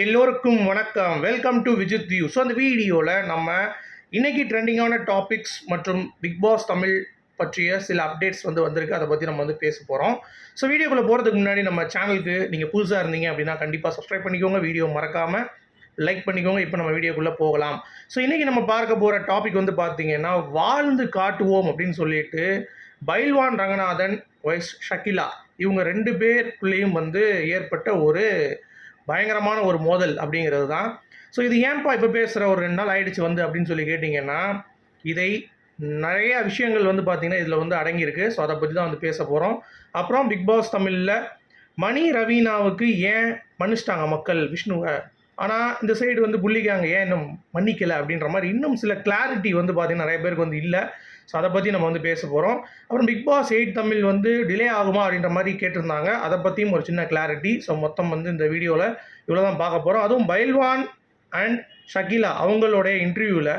எல்லோருக்கும் வணக்கம். Welcome to Vijith view so அந்த வீடியோவில் நம்ம இன்றைக்கி ட்ரெண்டிங்கான டாபிக்ஸ் மற்றும் பிக் பாஸ் தமிழ் பற்றிய சில அப்டேட்ஸ் வந்து வந்திருக்கு. அதை பற்றி நம்ம வந்து பேச போகிறோம் ஸோ வீடியோக்குள்ளே போகிறதுக்கு முன்னாடி நம்ம சேனலுக்கு நீங்கள் புதுசாக இருந்தீங்க அப்படின்னா கண்டிப்பாக சப்ஸ்கிரைப் பண்ணிக்கோங்க. வீடியோ மறக்காமல் லைக் பண்ணிக்கோங்க. இப்போ நம்ம வீடியோக்குள்ளே போகலாம். ஸோ இன்றைக்கி நம்ம பார்க்க போகிற டாபிக் வந்து பார்த்தீங்கன்னா வாழ்ந்து காட்டுவோம் அப்படின்னு சொல்லிட்டு பைல்வான் ரங்கநாதன் ஒய்ஸ் ஷக்கிலா இவங்க ரெண்டு பேருக்குள்ளேயும் வந்து ஏற்பட்ட ஒரு பயங்கரமான ஒரு மோதல் அப்படிங்கிறது தான். ஸோ இது ஏன்பா இப்போ பேசுகிற ஒரு ரெண்டு நாள் ஆயிடுச்சு வந்து அப்படின்னு சொல்லி கேட்டிங்கன்னா இதை நிறைய விஷயங்கள் வந்து பார்த்திங்கன்னா இதில் வந்து அடங்கியிருக்கு. ஸோ அதை பற்றி தான் வந்து பேச போகிறோம் அப்புறம் பிக் பாஸ் தமிழில் மணி ரவீனாவுக்கு ஏன் மன்னிச்சிட்டாங்க மக்கள்? விஷ்ணுவை. ஆனால் இந்த சைடு வந்து புள்ளிக்காங்க ஏன் இன்னும் மன்னிக்கலை அப்படின்ற மாதிரி இன்னும் சில கிளாரிட்டி வந்து பார்த்திங்கன்னா நிறைய பேருக்கு வந்து இல்லை. ஸோ அதை பற்றி நம்ம வந்து பேச போகிறோம் அப்புறம் பிக் பாஸ் எயிட் தமிழ் வந்து டிலே ஆகுமா அப்படின்ற மாதிரி கேட்டிருந்தாங்க. அதை பற்றியும் ஒரு சின்ன கிளாரிட்டி ஸோ மொத்தம் வந்து இந்த வீடியோவில் இவ்வளோ தான் பார்க்க போகிறோம் அதுவும் பைல்வான் அண்ட் ஷக்கீலா அவங்களுடைய இன்டர்வியூவில்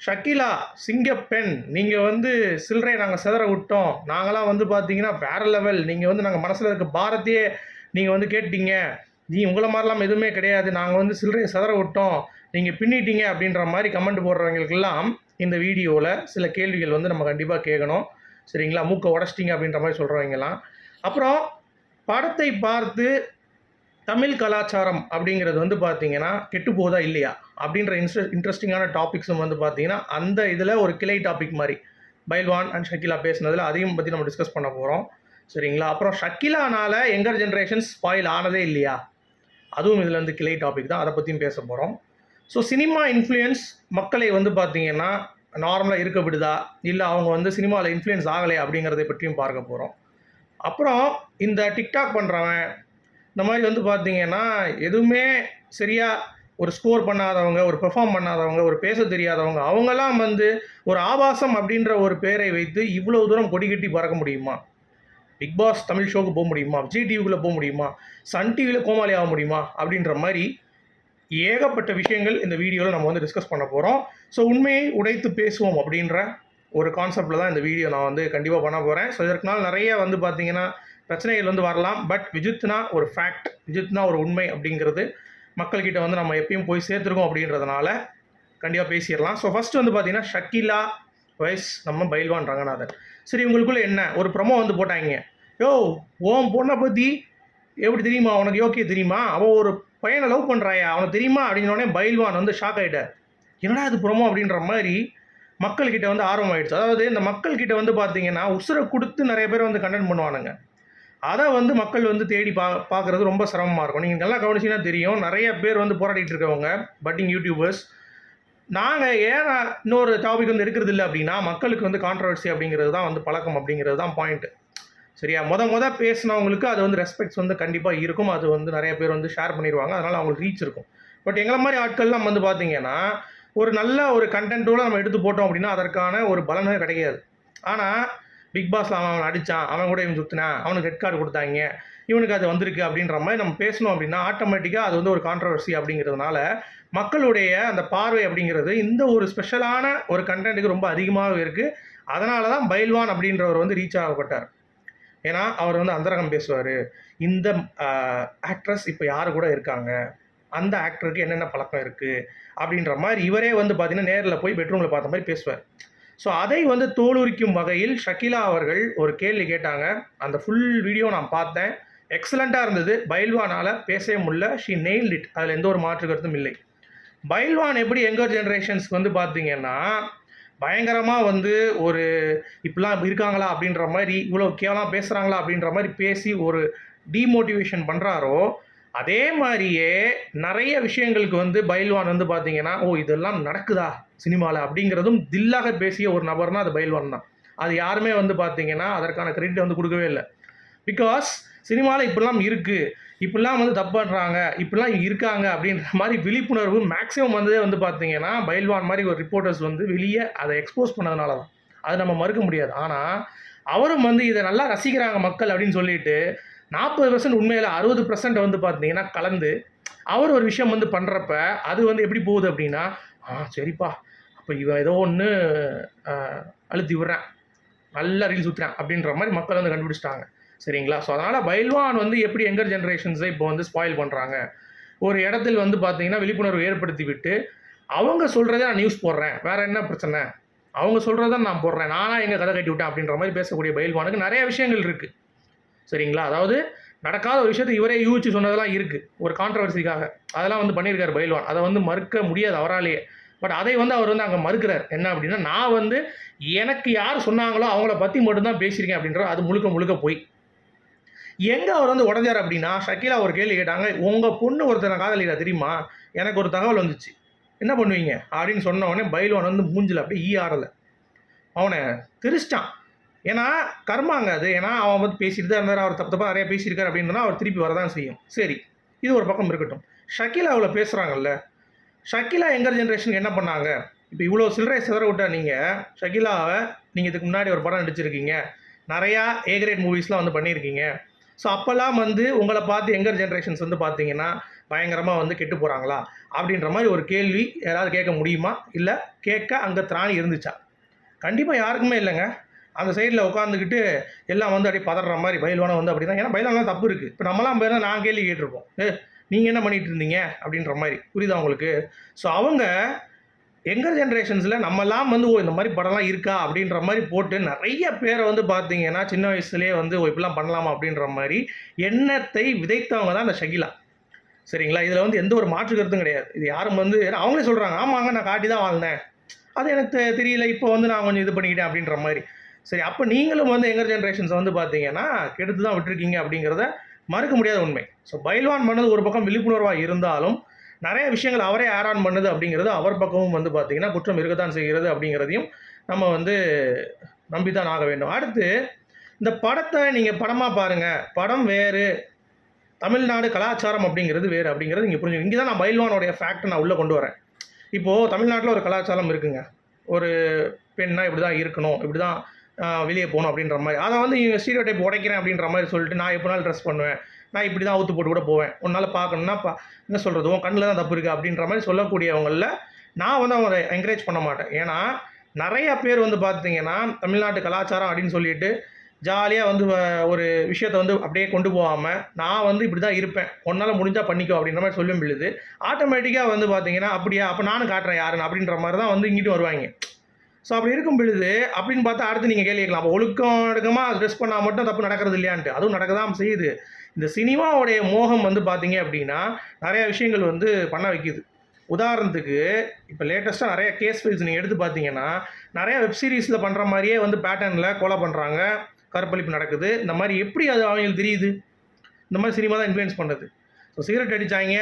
ஷக்கீலா சிங்கப்பெண் நீங்கள் வந்து சில்லறை நாங்கள் சிதற விட்டோம். நாங்களாம் வந்து பார்த்தீங்கன்னா வேற லெவல் நீங்கள் வந்து நாங்கள் மனசில் இருக்க பாரத்தையே நீங்கள் வந்து கேட்டீங்க. நீ உங்களை மாதிரிலாம் எதுவுமே கிடையாது. நாங்கள் வந்து சில்லறையை சதற விட்டோம். நீங்கள் பின்னிட்டீங்க அப்படின்ற மாதிரி கமெண்ட் போடுறவங்களுக்கெல்லாம் இந்த வீடியோவில் சில கேள்விகள் வந்து நம்ம கண்டிப்பாக கேட்கணும். சரிங்களா? மூக்கை உடச்சிட்டிங்க அப்படின்ற மாதிரி சொல்கிறவங்கலாம் அப்புறம் படத்தை பார்த்து தமிழ் கலாச்சாரம் அப்படிங்கிறது வந்து பார்த்தீங்கன்னா கெட்டு போதா இல்லையா? அப்படின்ற இன்ட்ரெ இன்ட்ரெஸ்டிங்கான டாபிக்ஸும் வந்து பார்த்தீங்கன்னா அந்த இதில் ஒரு கிளை டாபிக் மாதிரி. பைல்வான் அண்ட் ஷக்கிலா பேசுனதில் அதையும் பற்றி நம்ம டிஸ்கஸ் பண்ண போகிறோம் சரிங்களா? அப்புறம் ஷக்கிலானால் எங்கர் ஜென்ரேஷன் ஸ்பாயில் ஆனதே இல்லையா? அதுவும் இதில் வந்து கிளை டாபிக் தான். அதை பற்றியும் பேச போகிறோம் ஸோ சினிமா இன்ஃப்ளூயன்ஸ் மக்களை வந்து பார்த்தீங்கன்னா நார்மலாக இருக்க விடுதா? இல்லை அவங்க வந்து சினிமாவில் இன்ஃப்ளூயன்ஸ் ஆகலை அப்படிங்கிறதை பற்றியும் பார்க்க போகிறோம் அப்புறம் இந்த டிக்டாக் பண்ணுறவன் இந்த மாதிரி வந்து பார்த்தீங்கன்னா எதுவுமே சரியாக ஒரு ஸ்கோர் பண்ணாதவங்க ஒரு பெர்ஃபார்ம் பண்ணாதவங்க ஒரு பேச தெரியாதவங்க அவங்கெல்லாம் வந்து ஒரு ஆபாசம் அப்படின்ற ஒரு பேரை வைத்து இவ்வளோ தூரம் கொடி கட்டி பறக்க முடியுமா? பிக் பாஸ் தமிழ் ஷோக்கு போக முடியுமா? விஜய் டிவிக்குள்ளே போக முடியுமா? சன் டிவியில் கோமாளி ஆக முடியுமா? அப்படின்ற மாதிரி ஏகப்பட்ட விஷயங்கள் இந்த வீடியோவில் நம்ம வந்து டிஸ்கஸ் பண்ண போகிறோம் ஸோ உண்மையை உடைத்து பேசுவோம் அப்படின்ற ஒரு கான்செப்டில் தான் இந்த வீடியோ நான் வந்து கண்டிப்பாக பண்ண போகிறேன் ஸோ இதற்குனால் நிறைய வந்து பார்த்தீங்கன்னா பிரச்சனைகள் வந்து வரலாம். பட் விஜித்னா ஒரு ஃபேக்ட் விஜித்னா ஒரு உண்மை அப்படிங்கிறது மக்கள்கிட்ட வந்து நம்ம எப்பயும் போய் சேர்த்துருக்கோம் அப்படின்றதுனால கண்டிப்பாக பேசிடலாம். ஸோ ஃபஸ்ட்டு வந்து பார்த்திங்கன்னா ஷக்கிலா வயஸ் நம்ம பைல்வான் ரங்கநாதன். சரி உங்களுக்குள்ளே என்ன? ஒரு ப்ரமோ வந்து போட்டாங்க. யோ ஓம் பொண்ணை பற்றி எப்படி தெரியுமா? உனக்கு யோக்கிய தெரியுமா? அவன் ஒரு பையனை லவ் பண்ணுறாயா அவனுக்கு தெரியுமா? அப்படின்னோடனே பைல்வான் வந்து ஷாக் ஆகிட்டார் என்னடா இது ப்ரொமோ அப்படின்ற மாதிரி மக்கள்கிட்ட வந்து ஆர்வம் ஆயிடுச்சு. அதாவது இந்த மக்கள்கிட்ட வந்து பார்த்தீங்கன்னா உசுரை கொடுத்து நிறைய பேர் வந்து கண்டென்ட் பண்ணுவானுங்க. அதை வந்து மக்கள் வந்து தேடி பா பார்க்குறது ரொம்ப சிரமமாக இருக்கும். நீங்கள் நல்லா கவனிச்சிங்கன்னா தெரியும். நிறைய பேர் வந்து போராடிட்டு இருக்கவங்க பட்டிங் யூடியூபர்ஸ் நாங்கள் ஏன் இன்னொரு டாபிக் வந்து இருக்கிறது இல்லை அப்படின்னா மக்களுக்கு வந்து கான்ட்ரவர்சி அப்படிங்கிறது தான் வந்து பழக்கம் அப்படிங்கிறது தான் பாயிண்ட்டு சரியா? முத முத பேசினவங்களுக்கு அது வந்து ரெஸ்பெக்ட்ஸ் வந்து கண்டிப்பாக இருக்கும். அது வந்து நிறைய பேர் வந்து ஷேர் பண்ணிடுவாங்க அதனால் அவங்களுக்கு ரீச் இருக்கும். பட் எங்களை மாதிரி ஆட்கள்லாம் வந்து பார்த்தீங்கன்னா ஒரு நல்ல ஒரு கண்டென்ட்டோடு நம்ம எடுத்து போட்டோம் அப்படின்னா அதற்கான ஒரு பலனே கிடைக்காது ஆனால் பிக் பாஸில் அவன் அவன் அடித்தான் அவன் கூட இவன் சுற்றினான் அவனுக்கு ரெட் கார்டு கொடுத்தாங்க இவனுக்கு அது வந்திருக்கு அப்படின்ற மாதிரி நம்ம பேசணும் அப்படின்னா ஆட்டோமேட்டிக்காக அது வந்து ஒரு கான்ட்ரவர்சி அப்படிங்கிறதுனால மக்களுடைய அந்த பார்வை அப்படிங்கிறது இந்த ஒரு ஸ்பெஷலான ஒரு கண்டென்ட்டுக்கு ரொம்ப அதிகமாக இருக்குது அதனால தான் பைல்வான் அப்படின்றவர் வந்து ரீச் ஆகப்பட்டார். ஏன்னா அவர் வந்து அந்தரகம் பேசுவார். இந்த ஆக்ட்ரஸ் இப்போ யார் கூட இருக்காங்க? அந்த ஆக்டருக்கு என்னென்ன பழக்கம் இருக்குது அப்படின்ற மாதிரி இவரே வந்து பார்த்தீங்கன்னா நேரில் போய் பெட்ரூமில் பார்த்த மாதிரி பேசுவார். ஸோ அதை வந்து தோலுரிக்கும் வகையில் ஷக்கிலா அவர்கள் ஒரு கேள்வி கேட்டாங்க. அந்த ஃபுல் வீடியோ நான் பார்த்தேன். எக்ஸலண்ட்டாக இருந்தது. பைல்வானால் பேசவே முடியல. ஷி நெயில் இட் அதில் எந்த ஒரு மாற்று கருத்தும் இல்லை. பைல்வான் எப்படி எங்கர் ஜென்ரேஷன்ஸ்க்கு வந்து பார்த்தீங்கன்னா பயங்கரமாக வந்து ஒரு இப்படிலாம் இருக்காங்களா அப்படின்ற மாதிரி இவ்வளோ கேவலாம் பேசுகிறாங்களா அப்படின்ற மாதிரி பேசி ஒரு டிமோட்டிவேஷன் பண்ணுறாரோ அதே மாதிரியே நிறைய விஷயங்களுக்கு வந்து பயில்வான் வந்து பார்த்தீங்கன்னா ஓ இதெல்லாம் நடக்குதா சினிமாவில் அப்படிங்கிறதும் தில்லாக பேசிய ஒரு நபர்னா அது பயில்வான் தான். அது யாருமே வந்து பார்த்தீங்கன்னா அதற்கான கிரெடிட் வந்து கொடுக்கவே இல்லை. பிகாஸ் சினிமாவில் இப்படிலாம் இருக்குது இப்படிலாம் வந்து தப்பு பண்ணுறாங்க இப்படிலாம் இருக்காங்க அப்படின்ற மாதிரி விழிப்புணர்வு மேக்ஸிமம் வந்ததே வந்து பார்த்தீங்கன்னா பயில்வான் மாதிரி ஒரு ரிப்போர்ட்டர்ஸ் வந்து வெளியே அதை எக்ஸ்போஸ் பண்ணதுனால தான். அது நம்ம மறுக்க முடியாது. ஆனால் அவரும் வந்து இதை நல்லா ரசிக்கிறாங்க மக்கள் அப்படின்னு சொல்லிட்டு நாற்பது பர்சன்ட் உண்மையில் அறுபது பர்சன்ட் வந்து பார்த்தீங்கன்னா கலந்து அவர் ஒரு விஷயம் வந்து பண்ணுறப்ப அது வந்து எப்படி போகுது அப்படின்னா ஆ சரிப்பா. அப்போ இவன் ஏதோ ஒன்று அழுத்தி விடுறேன். நல்லா ரீல் சுற்றுறேன் அப்படின்ற மாதிரி மக்கள் வந்து கண்டுபிடிச்சிட்டாங்க. சரிங்களா? ஸோ அதனால் பைல்வான் வந்து எப்படி எங்கர் ஜென்ரேஷன்ஸை இப்போ வந்து ஸ்பாயில் பண்ணுறாங்க ஒரு இடத்தில் வந்து பார்த்தீங்கன்னா விழிப்புணர்வு ஏற்படுத்தி விட்டு அவங்க சொல்கிறத நான் நியூஸ் போடுறேன். வேறு என்ன பிரச்சனை? அவங்க சொல்கிறத நான் போடுறேன். நானாக எங்கள் கதை கட்டி விட்டேன் அப்படின்ற மாதிரி பேசக்கூடிய பயில்வானுக்கு நிறைய விஷயங்கள் இருக்குது சரிங்களா? அதாவது நடக்காத ஒரு விஷயத்தை இவரே யூகிச்சு சொன்னதெல்லாம் இருக்குது ஒரு கான்ட்ரவர்சிக்காக அதெல்லாம் வந்து பண்ணியிருக்காரு பயில்வான் அதை வந்து மறுக்க முடியாது அவராலேயே. பட் அதை வந்து அவர் வந்து அங்கே மறுக்கிறார். என்ன அப்படின்னா நான் வந்து எனக்கு யார் சொன்னாங்களோ அவங்கள பற்றி மட்டும்தான் பேசியிருக்கேன் அப்படின்ற அது முழுக்க முழுக்க போய். எங்கே அவர் வந்து உடஞ்சார் அப்படின்னா ஷக்கீலா ஒரு கேள்வி கேட்டாங்க உங்கள் பொண்ணு ஒருத்தனை காதலிக்கிறா தெரியுமா? எனக்கு ஒரு தகவல் வந்துச்சு. என்ன பண்ணுவீங்க? அப்படின்னு சொன்ன உடனே பைல்வான் வந்து மூஞ்சில் அப்படியே ஈ ஆறலை. அவனை திரிச்சிட்டான் ஏன்னா கர்மாங்க அது. ஏன்னா அவன் வந்து பேசிட்டு தான் இருந்தார். அவர் தப்பு தப்பாக நிறைய பேசியிருக்காரு அப்படின்னா அவர் திருப்பி வரதான் செய்யும். சரி இது ஒரு பக்கம் இருக்கட்டும். ஷக்கீலா அவளை பேசுகிறாங்கல்ல ஷக்கீலா எங்கர் ஜென்ரேஷனுக்கு என்ன பண்ணாங்க? இப்போ இவ்வளோ சில்லறை சிதற விட்டா நீங்கள் ஷக்கீலாவை நீங்கள் இதுக்கு முன்னாடி ஒரு படம் நடிச்சிருக்கீங்க. நிறையா ஏ கிரேட் மூவிஸ்லாம் வந்து பண்ணியிருக்கீங்க. ஸோ அப்போல்லாம் வந்து உங்களை பார்த்து எங்கர் ஜென்ரேஷன்ஸ் வந்து பார்த்தீங்கன்னா பயங்கரமாக வந்து கெட்டு போகிறாங்களா அப்படின்ற மாதிரி ஒரு கேள்வி யாராவது கேட்க முடியுமா? இல்லை கேட்க அங்கே திராணி இருந்துச்சா? கண்டிப்பாக யாருக்குமே இல்லைங்க. அந்த சைடில் உட்காந்துக்கிட்டு எல்லாம் வந்து அப்படியே பதற மாதிரி பயில்வானம் வந்து அப்படி தான் ஏன்னா பயிலான தப்பு இருக்குது இப்போ நம்மளாம் பேர் நான் கேள்வி கேட்டிருப்போம். ஏ நீங்கள் என்ன பண்ணிட்டு இருந்தீங்க? அப்படின்ற மாதிரி. புரியுதா உங்களுக்கு? ஸோ அவங்க எங்கர் ஜென்ரேஷன்ஸில் நம்மலாம் வந்து ஓ இந்த மாதிரி படம்லாம் இருக்கா? அப்படின்ற மாதிரி போட்டு நிறைய பேரை வந்து பார்த்தீங்கன்னா சின்ன வயசுலேயே வந்து ஓ இப்படிலாம் பண்ணலாமா? அப்படின்ற மாதிரி எண்ணத்தை விதைத்தவங்க தான் அந்த ஷகிலா. சரிங்களா? இதில் வந்து எந்த ஒரு மாற்று கருத்தும் கிடையாது. இது யாரும் வந்து அவங்களே சொல்கிறாங்க ஆமாங்க நான் காட்டி தான் வாழ்ந்தேன். அது எனக்கு தெ- தெரியல. இப்போ வந்து நான் கொஞ்சம் இது பண்ணிக்கிட்டேன். அப்படின்ற மாதிரி. சரி அப்போ நீங்களும் வந்து எங்கர் ஜென்ரேஷன்ஸ் வந்து பார்த்தீங்கன்னா கெடுத்து தான் விட்டுருக்கீங்க அப்படிங்கிறத மறுக்க முடியாத உண்மை. ஸோ பைல்வான் பண்ணது ஒரு பக்கம் விழிப்புணர்வாக இருந்தாலும் நிறைய விஷயங்கள் அவரே ஆட் ஆன் பண்ணுது அப்படிங்கிறது அவர் பக்கமும் வந்து பார்த்தீங்கன்னா குற்றம் இருக்கத்தான் செய்கிறது அப்படிங்கிறதையும் நம்ம வந்து நம்பி தான் ஆக வேண்டும். அடுத்து இந்த படத்தை நீங்கள் படமாக பாருங்கள் படம் வேறு. தமிழ்நாடு கலாச்சாரம் அப்படிங்கிறது வேறு அப்படிங்கிறது இங்கே புரிஞ்சு இங்கே தான் நான் பயில்வானோடைய ஃபேக்டை நான் உள்ளே கொண்டு வரேன். இப்போது தமிழ்நாட்டில் ஒரு கலாச்சாரம் இருக்குங்க. ஒரு பெண்ணாக இப்படி தான் இருக்கணும் இப்படி தான் வெளியே போகணும் அப்படின்ற மாதிரி. அதை வந்து இவங்க ஸ்டீரியோ டைப் உடைக்கிறேன் அப்படின்ற மாதிரி சொல்லிட்டு நான் எப்படினாலும் ட்ரெஸ் பண்ணுவேன். நான் இப்படி தான் அவுத்து போட்டு கூட போவேன். உன்னால் பார்க்கணுன்னா பா என்ன சொல்கிறது உன் கண்ணில் தான் தப்பு இருக்குது அப்படின்ற மாதிரி சொல்லக்கூடியவங்களில் நான் வந்து அவங்களை என்கரேஜ் பண்ண மாட்டேன். ஏன்னா நிறைய பேர் வந்து பார்த்தீங்கன்னா தமிழ்நாட்டு கலாச்சாரம் அப்படின்னு சொல்லிட்டு ஜாலியாக வந்து வ- ஒரு விஷயத்தை வந்து அப்படியே கொண்டு போகாமல் நான் வந்து இப்படி தான் இருப்பேன். உன்னால் முடிஞ்சால் பண்ணிக்கோ அப்படின்ற மாதிரி சொல்லும் பொழுது ஆட்டோமேட்டிக்காக வந்து பார்த்தீங்கன்னா அப்படியா? அப்போ நானும் காட்டுறேன் யாருன்னு அப்படின்ற மாதிரி தான் வந்து இங்கிட்டும் வருவாங்க. ஸோ அப்படி இருக்கும் பொழுது அப்படின்னு பார்த்தா அடுத்து நீங்கள் கேள்வி கேட்கலாம். அப்போ ஒழுக்கம் ஒழுக்கமாக ட்ரெஸ் பண்ணால் மட்டும் தப்பு நடக்கிறது இல்லையான்ட்டு. அதுவும் நடக்க தான் செய்யுது. இந்த சினிமாவுடைய மோகம் வந்து பார்த்தீங்க அப்படின்னா நிறைய விஷயங்கள் வந்து பண்ண வைக்குது. உதாரணத்துக்கு இப்போ லேட்டஸ்ட்டாக நிறைய கேஸ் ஃபைல்ஸ் நீங்கள் எடுத்து பார்த்தீங்கன்னா நிறைய வெப் சீரிஸில் பண்ணுற மாதிரியே வந்து பேட்டர்னில் கொலை பண்ணுறாங்க கற்பழிப்பு நடக்குது. இந்த மாதிரி எப்படி அது அவங்களுக்கு தெரியுது? இந்த மாதிரி சினிமா தான் இன்ஃப்ளூயன்ஸ் பண்ணுது. ஸோ சிகரெட் அடித்தாங்க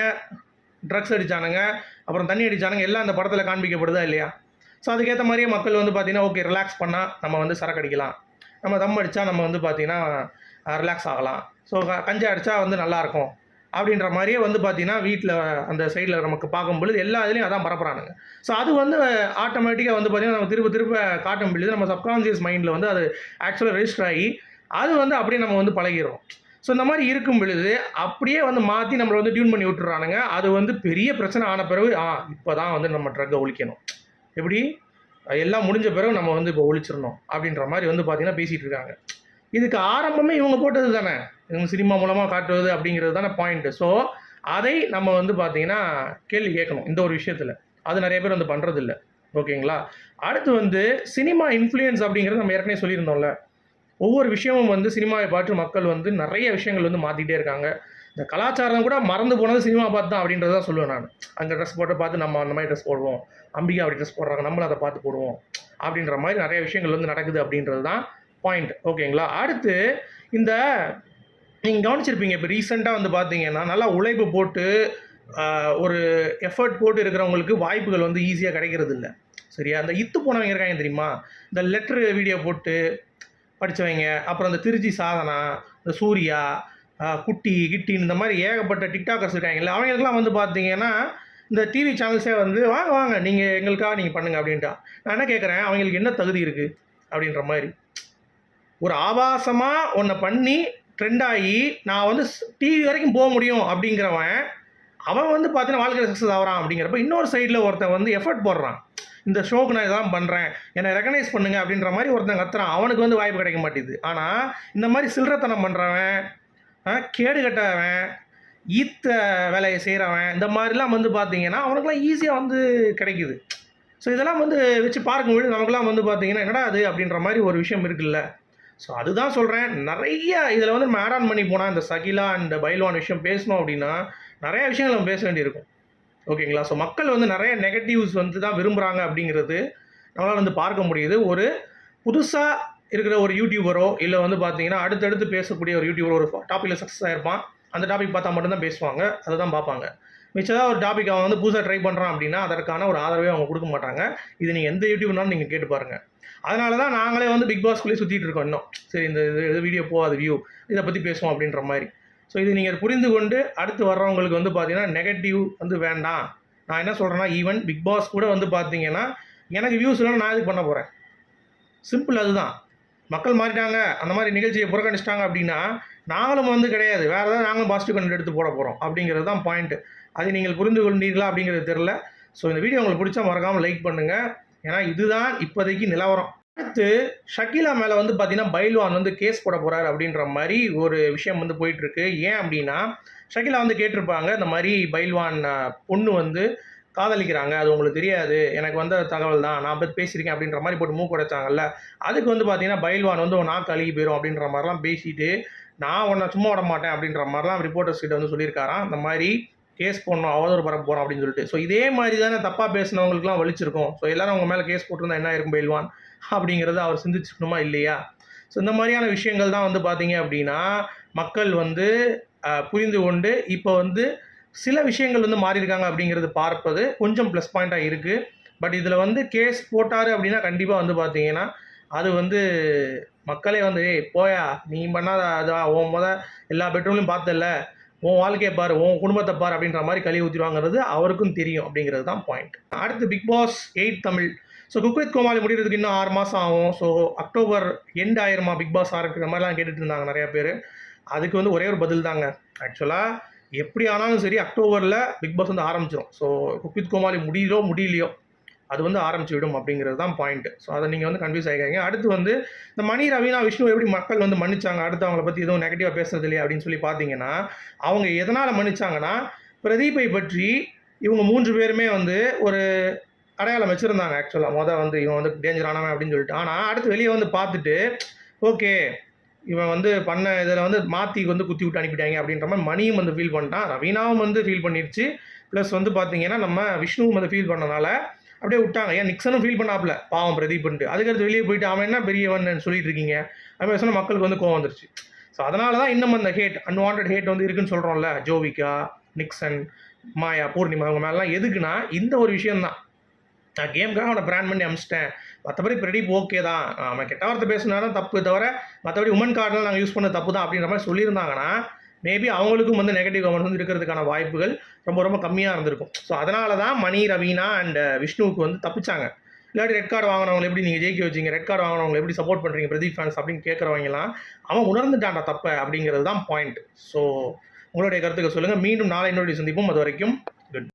ட்ரக்ஸ் அடித்தானுங்க அப்புறம் தண்ணி அடித்தானுங்க எல்லாம் அந்த படத்தில் காண்பிக்கப்படுதா இல்லையா? ஸோ அதுக்கேற்ற மாதிரியே மக்கள் வந்து பார்த்தீங்கன்னா ஓகே ரிலாக்ஸ் பண்ணால் நம்ம வந்து சரக்கு அடிக்கலாம். நம்ம தம் அடித்தா நம்ம வந்து பார்த்திங்கன்னா ரிலாக்ஸ் ஆகலாம். ஸோ கஞ்சா அடித்தா வந்து நல்லாயிருக்கும் அப்படின்ற மாதிரியே வந்து பார்த்தீங்கன்னா வீட்டில் அந்த சைடில் நமக்கு பார்க்கும் பொழுது எல்லா இதுலேயும் அதான் பரப்புறானுங்க. ஸோ அது வந்து ஆட்டோமேட்டிக்காக வந்து பார்த்திங்கன்னா நம்ம திரும்ப திரும்ப காட்டும் பொழுது நம்ம சப்கான்சியஸ் மைண்டில் வந்து அது ஆக்சுவலாக ரெஜிஸ்டர் ஆகி அது வந்து அப்படியே நம்ம வந்து பழகிடும் ஸோ இந்த மாதிரி இருக்கும் பொழுது அப்படியே வந்து மாற்றி நம்மளை வந்து டியூன் பண்ணி விட்டுறானுங்க. அது வந்து பெரிய பிரச்சனை ஆன பிறகு ஆ இப்போ தான் வந்து நம்ம ட்ரக்கை ஒழிக்கணும். எப்படி? எல்லாம் முடிஞ்ச பிறகு நம்ம வந்து இப்போ ஒழிச்சிடணும் அப்படின்ற மாதிரி வந்து பார்த்தீங்கன்னா பேசிகிட்டு இருக்காங்க. இதுக்கு ஆரம்பமே இவங்க போட்டது தானே. இவங்க சினிமா மூலமாக காட்டுவது அப்படிங்கிறது தானே பாயிண்ட்டு ஸோ அதை நம்ம வந்து பார்த்தீங்கன்னா கேள்வி கேட்கணும் இந்த ஒரு விஷயத்தில். அது நிறைய பேர் வந்து பண்ணுறதில்ல ஓகேங்களா? அடுத்து வந்து சினிமா இன்ஃப்ளூயன்ஸ் அப்படிங்கிறது நம்ம ஏற்கனவே சொல்லியிருந்தோம்ல. ஒவ்வொரு விஷயமும் வந்து சினிமாவை பார்த்து மக்கள் வந்து நிறைய விஷயங்கள் வந்து மாற்றிட்டே இருக்காங்க. இந்த கலாச்சாரம் கூட மறந்து போனது சினிமா பார்த்து தான் அப்படின்றத சொல்லுவேன் நான். அந்த ட்ரெஸ் போட்டு பார்த்து நம்ம அந்த மாதிரி ட்ரெஸ் போடுவோம். அம்பிகா அப்படி ட்ரெஸ் போடுறாங்க. நம்மளும் அதை பார்த்து போடுவோம். அப்படின்ற மாதிரி நிறைய விஷயங்கள் வந்து நடக்குது அப்படின்றது தான் பாயிண்ட் ஓகேங்களா அடுத்து இந்த நீங்கள் கவனிச்சிருப்பீங்க இப்போ ரீசெண்டாக வந்து பார்த்தீங்கன்னா நல்லா உழைப்பு போட்டு ஒரு எஃபர்ட் போட்டு இருக்கிறவங்களுக்கு வாய்ப்புகள் வந்து ஈஸியாக கிடைக்கிறது இல்லை. சரியா? அந்த இத்து போனவங்க இருக்காங்க தெரியுமா? இந்த லெட்ரு வீடியோ போட்டு படித்தவங்க அப்புறம் இந்த திருச்சி சாதனா இந்த சூர்யா குட்டி கிட்டின்னு இந்த மாதிரி ஏகப்பட்ட டிக்டாக்கர்ஸ் இருக்காங்கல்ல அவங்களுக்குலாம் வந்து பார்த்தீங்கன்னா இந்த டிவி சேனல்ஸே வந்து வாங்க வாங்க நீங்கள் எங்களுக்காக நீங்கள் பண்ணுங்கள் அப்படின்ட்டா. நான் என்ன கேட்குறேன் அவங்களுக்கு என்ன தகுதி இருக்குது அப்படின்ற மாதிரி. ஒரு ஆபாசமாக ஒன்றை பண்ணி ட்ரெண்டாகி நான் வந்து டிவி வரைக்கும் போக முடியும் அப்படிங்கிறவன் அவன் வந்து பார்த்தீங்கன்னா வாழ்க்கையில் சக்ஸஸ் ஆகிறான் அப்படிங்கிறப்ப இன்னொரு சைடில் ஒருத்தன் வந்து எஃபர்ட் போடுறான். இந்த ஷோக்கு நான் இதான் பண்ணுறேன் என்னை ரெகனைஸ் பண்ணுங்கள் அப்படின்ற மாதிரி ஒருத்தன் கத்துறான். அவனுக்கு வந்து வாய்ப்பு கிடைக்க மாட்டேது ஆனால் இந்த மாதிரி சில்லறத்தனம் பண்ணுறவன் கேடு கட்டவன் ஈத்த வேலையை செய்கிறவன் இந்த மாதிரிலாம் வந்து பார்த்தீங்கன்னா அவனுக்குலாம் ஈஸியாக வந்து கிடைக்குது. ஸோ இதெல்லாம் வந்து வச்சு பார்க்கும்பொழுது நமக்குலாம் வந்து பார்த்தீங்கன்னா என்னடா அது அப்படின்ற மாதிரி ஒரு விஷயம் இருக்குல்ல. ஸோ அதுதான் சொல்கிறேன் நிறைய இதில் வந்து நம்ம ஆட் ஆன் பண்ணி போனால் இந்த சகிலா அண்ட் பைல்வான் விஷயம் பேசணும் அப்படின்னா நிறைய விஷயங்கள் நம்ம பேச வேண்டியிருக்கும். ஓகேங்களா? ஸோ மக்கள் வந்து நிறைய நெகட்டிவ்ஸ் வந்து தான் விரும்புகிறாங்க அப்படிங்கிறது நம்மளால் வந்து பார்க்க முடியுது. ஒரு புதுசாக இருக்கிற ஒரு யூடியூபரோ இல்லை வந்து பார்த்தீங்கன்னா அடுத்தடுத்து பேசக்கூடிய ஒரு யூடியூபர் ஒரு டாப்பிக்கில் சக்ஸஸ் ஆகிருப்பான் அந்த டாபிக் பார்த்தா மட்டும்தான் பேசுவாங்க அதை தான் பார்ப்பாங்க. மிச்சதாக ஒரு டாபிக் அவன் வந்து புதுசாக ட்ரை பண்ணுறான் அப்படின்னா அதற்கான ஒரு ஆதரவே அவங்க கொடுக்க மாட்டாங்க. இது நீங்கள் எந்த யூடியூப்னாலும் நீங்கள் கேட்டு பாருங்கள் அதனால தான் நாங்களே வந்து பிக் பாஸ்குள்ளேயே சுற்றிட்டு இருக்கோம் இன்னும். சரி இந்த இது வீடியோ போகாது வியூ இதை பற்றி பேசுவோம் அப்படின்ற மாதிரி. ஸோ இது நீங்கள் புரிந்து கொண்டு அடுத்து வர்றவங்களுக்கு வந்து பார்த்தீங்கன்னா நெகட்டிவ் வந்து வேண்டாம். நான் என்ன சொல்கிறேன்னா ஈவன் பிக் பாஸ் கூட வந்து பார்த்தீங்கன்னா எனக்கு வியூஸ் இல்லைன்னா நான் இது பண்ண போகிறேன் சிம்பிள் அதுதான். மக்கள் மாறிட்டாங்க அந்த மாதிரி நிகழ்ச்சியை புறக்கணிச்சிட்டாங்க அப்படின்னா நாங்களும் வந்து கிடையாது. வேறு ஏதாவது நாங்களும் பாசிட்டிவ் கண்டென்ட் எடுத்து போட போகிறோம் அப்படிங்கிறது தான் பாயிண்ட்டு அதை நீங்கள் புரிந்து கொண்டீர்களா அப்படிங்கிறது தெரில ஸோ இந்த வீடியோ உங்களுக்கு பிடிச்சா மறக்காமல் லைக் பண்ணுங்கள் ஏன்னா இதுதான் இப்போதைக்கு நிலவரம். அடுத்து ஷக்கீலா மேலே வந்து பார்த்தீங்கன்னா பைல்வான் வந்து கேஸ் போட போகிறாரு அப்படின்ற மாதிரி ஒரு விஷயம் வந்து போயிட்டுருக்கு ஏன் அப்படின்னா ஷக்கீலா வந்து கேட்டிருப்பாங்க இந்த மாதிரி பைல்வான் பொண்ணு வந்து காதலிக்கிறாங்க அது உங்களுக்கு தெரியாது. எனக்கு வந்த தகவல் தான். நான் பற்றி பேசியிருக்கேன் அப்படின்ற மாதிரி போட்டு மூக்கு உடைச்சாங்கல்ல. அதுக்கு வந்து பார்த்தீங்கன்னா பயில்வான் வந்து உன் நாக்கு அழுகி போயிடும் அப்படின்ற மாதிரிலாம் பேசிட்டு நான் உன்னை சும்மா விட மாட்டேன் அப்படின்ற மாதிரிலாம் ரிப்போர்ட்டர்ஸ் கிட்ட வந்து சொல்லியிருக்காராம். அந்த மாதிரி கேஸ் போடணும் அவதூறு பரப்ப போகிறோம் அப்படின்னு சொல்லிட்டு. ஸோ இதே மாதிரி தானே தப்பாக பேசினவங்களுக்குலாம் வலிச்சிருக்கும். ஸோ எல்லாரும் அவங்க மேலே கேஸ் போட்டிருந்தா என்ன இருக்கும் பயில்வான் அப்படிங்கிறத அவர் சிந்திச்சுக்கணுமா இல்லையா? ஸோ இந்த மாதிரியான விஷயங்கள் தான் வந்து பார்த்தீங்க அப்படின்னா மக்கள் வந்து புரிந்து கொண்டு இப்போ வந்து சில விஷயங்கள் வந்து மாறியிருக்காங்க அப்படிங்கிறது பார்ப்பது கொஞ்சம் ப்ளஸ் பாயிண்ட்டாக இருக்குது பட் இதில் வந்து கேஸ் போட்டார் அப்படின்னா கண்டிப்பாக வந்து பார்த்தீங்கன்னா அது வந்து மக்களே வந்து ஏய் போயா நீ பண்ணாத அதான் உன் முத எல்லா பெட்ரோலையும் பார்த்தல உன் வாழ்க்கையை பாரு உன் குடும்பத்தை பாரு அப்படின்ற மாதிரி கழுவி ஊற்றிடுவாங்கிறது அவருக்கும் தெரியும் அப்படிங்கிறது தான் பாயிண்ட் அடுத்து Bigg Boss eight Tamil so cook with Komali முடிகிறதுக்கு இன்னும் ஆறு மாதம் ஆகும். ஸோ அக்டோபர் எண்ட் ஆயிரமா பிக் பாஸ் ஆரம்பிக்கிற மாதிரிலாம் கேட்டுட்டு இருந்தாங்க நிறையா பேர். அதுக்கு வந்து ஒரே ஒரு பதில் தாங்க. ஆக்சுவலாக எப்படி ஆனாலும் சரி அக்டோபரில் பிக் பாஸ் வந்து ஆரம்பிச்சிடும் ஸோ குக்வித் கோமாளி முடியலோ முடியலையோ அது வந்து ஆரம்பிச்சு விடும் அப்படிங்கிறது தான் பாயிண்ட் ஸோ அதை நீங்கள் வந்து கன்ஃபியூஸ் ஆகிக்காங்க அடுத்து வந்து இந்த மணி ரவீனா விஷ்ணு எப்படி மக்கள் வந்து மன்னிச்சாங்க? அடுத்து அவங்கள பற்றி எதுவும் நெகட்டிவாக பேசுறது இல்லையா? அப்படின்னு சொல்லி பார்த்தீங்கன்னா அவங்க எதனால் மன்னிச்சாங்கன்னா பிரதீப்பை பற்றி இவங்க மூன்று பேருமே வந்து ஒரு அடையாளம் வச்சுருந்தாங்க ஆக்சுவலாக மொதல் வந்து இவன் வந்து டேஞ்சரானவன் அப்படின்னு சொல்லிட்டு. ஆனால் அடுத்து வெளியே வந்து பார்த்துட்டு ஓகே இவன் வந்து பண்ண இதில் வந்து மாற்றி வந்து குத்தி விட்டு அனுப்பிட்டாங்க அப்படின்ற மாதிரி மணியும் வந்து ஃபீல் பண்ணிட்டான். ரவீனாவும் வந்து ஃபீல் பண்ணிடுச்சு ப்ளஸ் வந்து பார்த்தீங்கன்னா நம்ம விஷ்ணுவும் வந்து ஃபீல் பண்ணனால அப்படியே விட்டாங்க. ஏன்? நிக்சனும் ஃபீல் பண்ணாப்ல பாவம் பிரதீப்ன்ட்டு அதுக்கடுத்து வெளியே போயிட்டு அவன் என்ன பெரியவன் சொல்லிட்டு இருக்கீங்க? அவன் சொன்ன மக்களுக்கு வந்து கோவம் வந்துருச்சு. ஸோ அதனால தான் இன்னும் அந்த ஹேட் அன்வான்ட் ஹேட் வந்து இருக்குன்னு சொல்கிறோம்ல ஜோவிகா நிக்சன் மாயா பூர்ணிமா அவங்க மேலாம் எதுக்குன்னா இந்த ஒரு விஷயம்தான். நான் கேமுக்காக அவனை பிராண்ட் பண்ணி அமிச்சிட்டேன். மற்றபடி பிரதீப் ஓகே தான். அவன் கெட்ட வார்த்தை பேசினாலும் தப்பு தவிர மற்றபடி உமன் கார்டெலாம் நாங்கள் யூஸ் பண்ண தப்பு தான் அப்படின்ற மாதிரி சொல்லியிருந்தாங்கன்னா மேபி அவங்களுக்கும் வந்து நெகட்டிவ் கமெண்ட் வந்து இருக்கிறதுக்கான வாய்ப்புகள் ரொம்ப ரொம்ப கம்மியாக இருந்திருக்கும். ஸோ அதனால தான் மணி ரவீனா அண்ட் uh, விஷ்ணுவுக்கு வந்து தப்பிச்சாங்க. இல்லாட்டி ரெட் கார்டு வாங்கினவங்களை எப்படி நீங்கள் ஜெயிக்க வச்சீங்க? ரெட் கார்டு வாங்கினவங்களை எப்படி சப்போர்ட் பண்ணுறீங்க பிரதீப் ஃபேன்ஸ் அப்படின்னு கேட்குறவங்கலாம் அவன் உணர்ந்துட்டான்டா தப்பை அப்படிங்கிறது தான் பாயிண்ட் ஸோ உங்களுடைய கருத்துக்கள் சொல்லுங்கள் மீண்டும் நாளை இன்னொரு சந்திப்போம். அது வரைக்கும்